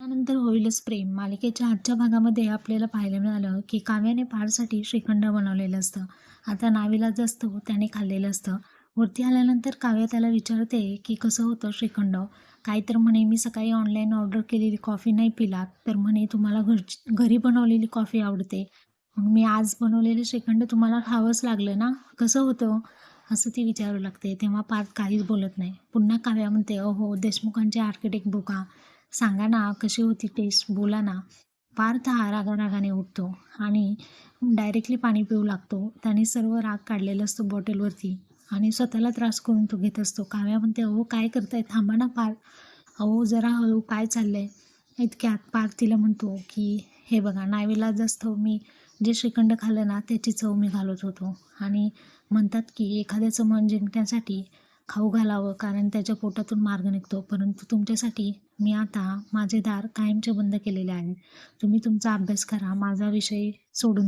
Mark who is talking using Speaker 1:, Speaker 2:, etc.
Speaker 1: त्यानंतर होईलच प्रेम. मालिकेच्या आजच्या भागामध्ये आपल्याला पाहायला मिळालं की काव्याने पारसाठी श्रीखंड बनवलेलं असतं. आता नावीलाज असतो त्याने खाल्लेलं असतं. वरती आल्यानंतर काव्या त्याला विचारते की कसं होतं श्रीखंड? काय तर म्हणे मी सकाळी ऑनलाईन ऑर्डर केलेली कॉफी नाही पिलात तर म्हणे तुम्हाला घर घरी बनवलेली कॉफी आवडते. मग मी आज बनवलेले श्रीखंड तुम्हाला खावंच लागलं ना? कसं होतं? असं ती विचारू लागते. तेव्हा पार्थ काहीच बोलत नाही. पुन्हा काव्या म्हणते अहो देशमुखांचे आर्किटेक्ट बुका सांगा ना कशी होती टेस्ट बोला ना. पार्थ हा रागारागाने उठतो आणि डायरेक्टली पाणी पिऊ लागतो. त्याने सर्व राग काढलेला असतो बॉटलवरती आणि स्वतःला त्रास करून तो घेत असतो. काव्या म्हणते अहो काय करताय? थांबा ना पार अहो जरा हळू काय चाललंय. इतक्यात पार तिला म्हणतो की हे बघा नावेला जास्त मी जे श्रीखंड खाल्लं ना त्याची चव मी घालत होतो. आणि म्हणतात की एखाद्याचं मन जिंकण्यासाठी खाऊ घालावं कारण त्याच्या पोटातून मार्ग निघतो. परंतु तुमच्यासाठी मी आता माझे दार कायमचे बंद केलेले आहे. तुम्ही तुमचा अभ्यास करा. माझा विषय सोडून